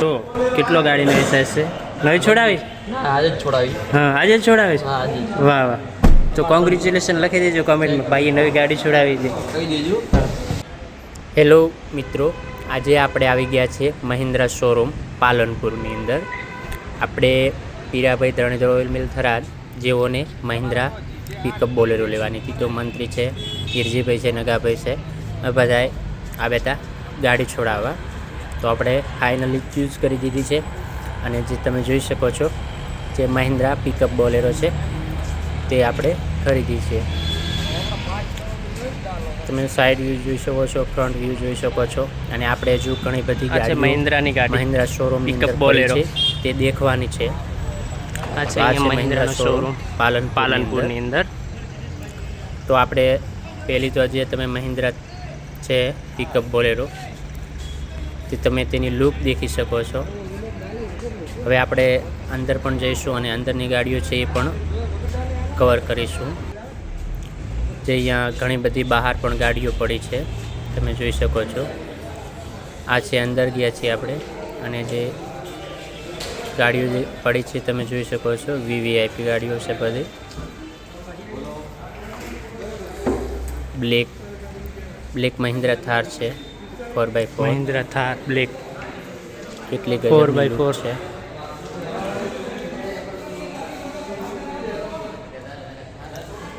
તો કેટલો ગાડીનો એસએસ છે નવી છોડાવી આજે જ છોડાવી હા આજે જ છોડાવી વાહ વાહ. તો કોંગ્રેચ્યુલેશન લખી દેજો કોમેન્ટમાં ભાઈએ નવી ગાડી છોડાવી છે. કહી દેજો. હેલો મિત્રો. આજે આપણે આવી ગયા છીએ મહિન્દ્રા શોરૂમ પાલનપુરની અંદર. આપણે પીરાભાઈ ધરણીધર ઓઇલ મિલ થરાદ જેઓને મહિન્દ્રા પિકઅપ બોલેરો લેવાની હતી. તો મંત્રી છે ગિરજીભાઈ છે નગાભાઈ છે. બધાએ આવ્યા હતા ગાડી છોડાવવા. તો આપણે ફાઇનલી ચૂઝ કરી દીધી છે. અને જે તમે જોઈ શકો છો જે મહિન્દ્રા પિકઅપ બોલેરો છે તે આપણે ખરીદી છે. તમે સાઈડ વ્યૂ જોઈ શકો છો ફ્રન્ટ વ્યૂ જોઈ શકો છો. અને આપણે હજુ ઘણી બધી મહિન્દ્રાની ગાડી. Mahindra showroom pickup. છે. તે દેખવાની છે. આ છે આ શોરૂમ પાલન પાલનપુરની અંદર. તો આપણે પહેલી તો જે તમે મહિન્દ્રા છે પિકઅપ બોલેરો તે તમે તેની લૂક દેખી શકો છો. હવે આપણે અંદર પણ જઈશું અને અંદરની ગાડીઓ છે એ પણ કવર કરીશું. જે અહીંયા ઘણી બધી બહાર પણ ગાડીઓ પડી છે, તમે જોઈ શકો છો. આ છે અંદર ગયા છીએ આપણે અને જે ગાડીઓ જે પડી છે તમે જોઈ શકો છો વીવીઆઈપી ગાડીઓ છે બધી. બ્લેક બ્લેક મહિન્દ્રા થાર છે. Four by four. Mahindra Thar black. કેટલી 4x4 4 છે?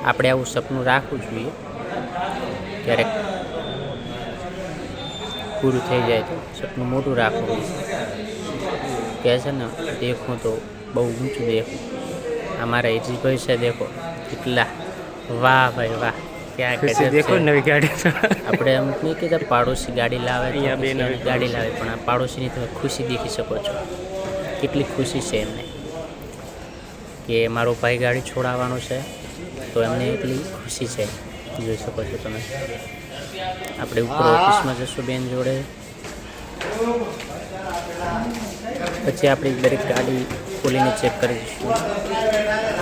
આપણે આવું સપનું રાખવું જોઈએ. ક્યારેક પૂરું થઈ જાય તો સપનું મોટું રાખવું કહે છે ને દેખું તો બહુ ઊંચું દેખું. અમારા એજીભાઈ છે દેખો. કેટલા વાહ ભાઈ વાહ. ગજબ દેખો છે. નવી ગાડી આપણે એમ નહીં કહેતા પાડોશી ગાડી લાવે અહીંયા બે નવી ગાડી લાવે પણ આ પાડોશીની તમે ખુશી દેખી શકો છો. કેટલી ખુશી છે એમને. કે મારો ભાઈ ગાડી છોડાવવાનો છે તો એમને એટલી ખુશી છે. જોઈ શકો છો તમે. આપણે ઉપર ઓફિસમાં જશું બેન જોડે. પછી આપણી દરેક ગાડી ખોલીને ચેક કરીશું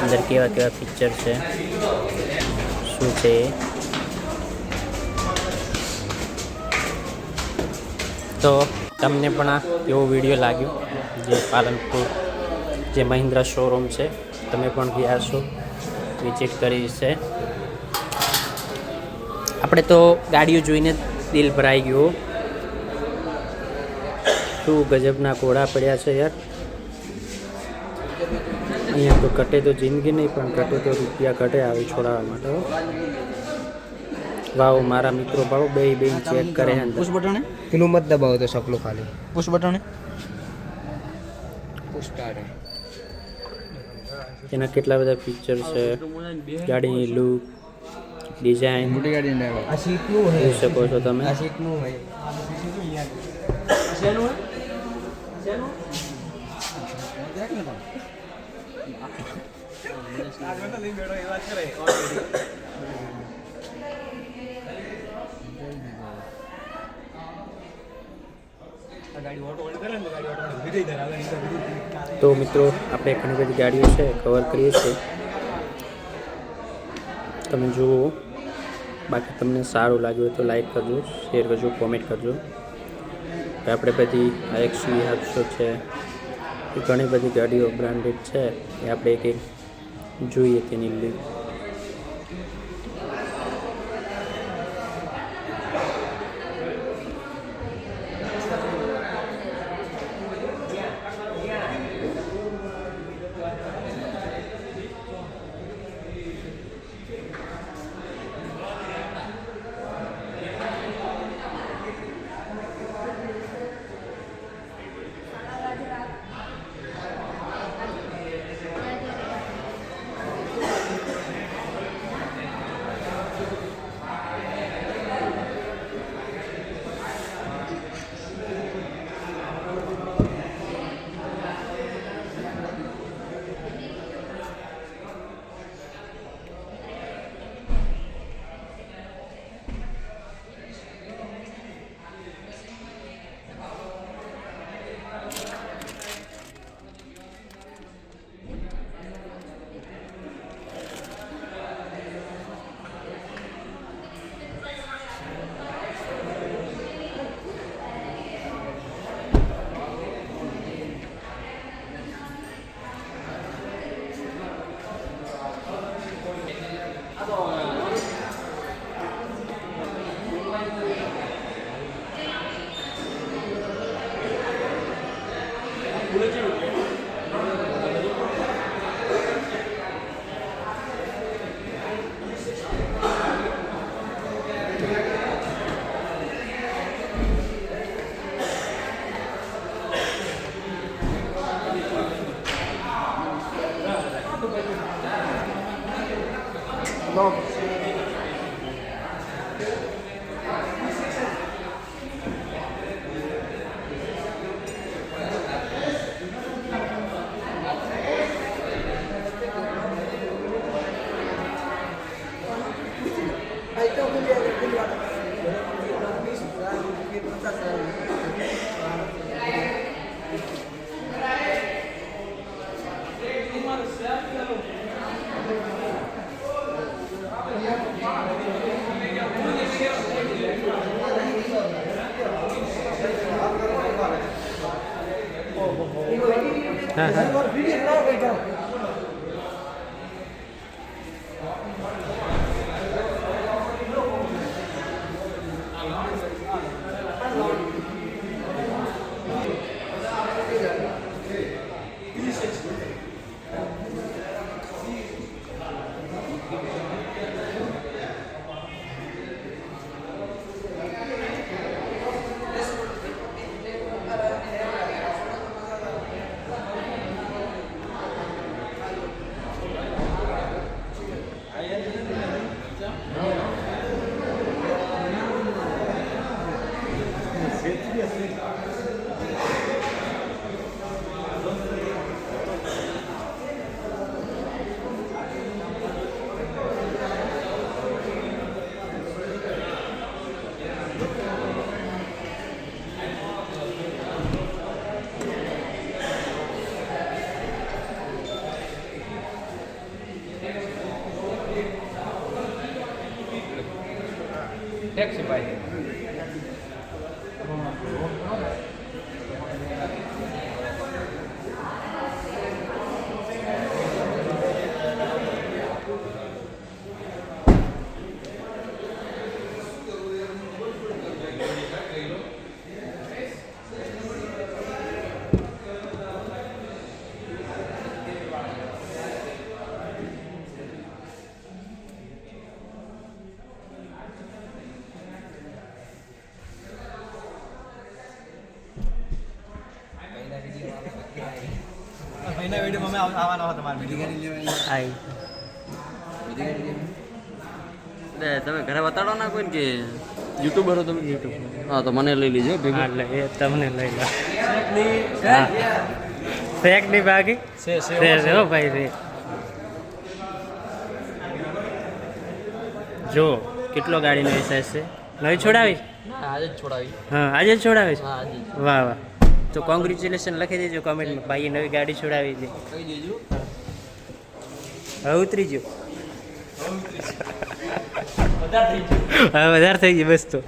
અંદર કેવા કેવા ફીચર છે. શું છે? તો તમને પણ આ એવો વીડિયો લાગ્યો, જે પાલનપુર, જે મહિન્દ્રા શોરૂમ છે, તમે પણ ગયા છો વિઝિટ કરી છે આપણે તો ગાડીઓ જોઈને દિલ ભરાઈ ગયું. શું ગજબના ઘોડા પડ્યા છે યાર. અહીંયા તો ઘટે તો જિંદગી નહીં પણ ઘટે તો રૂપિયા ઘટે આવી છોડાવવા માટે. વાવ મારા મિત્રો ભાવ બે બે ચેક કરે. પુશ બટણે? પેલું મત દબાવો તો સકલું ખાલી. પુશ બટણે? એના કેટલા બધા ફીચર છે? ગાડીની લુક ડિઝાઇન મોટી ગાડી ને આ સીટનું જોઈ શકો છો તમે. આ સીટનું હોય. તો મિત્રો, આપણે ઘણી બધી ગાડીઓ છે કવર કરીએ છીએ. તમે જુઓ. બાકી તમને સારું લાગ્યું હોય તો લાઈક કરજો શેર કરજો કોમેન્ટ કરજો. આપણે બધી આ એક્સવી હાદસો છે. ઘણી બધી ગાડીઓ બ્રાન્ડેડ છે. એ આપણે એક એક જોઈએ તેની લિંક હા હા ટેક્સી ભાઈ મહિના વીડિયો અમે આવવાનો હતો તમારે વીડિયો તમે ઘરે બતાડો ના કોઈ કે યુટ્યુબર હો તમે યુટ્યુબ. હા તો મને લઈ લીજો ભેગું. હા લે એ તમને લઈ લો. હા. શેકની બાકી સે છે છે હો ભાઈ રે. જો કેટલો ગાડીનો એસએસ છે? નવી છોડાવી? આજે જ છોડાવી. હા આજે જ છોડાવી હા આજે વાહ વાહ. તો કોંગ્રેચ્યુલેશન લખી દેજો કોમેન્ટમાં ભાઈએ નવી ગાડી છોડાવી કહી હવે ઉતરી ગયો. હવે વધારે થઈ ગયું બસ તો.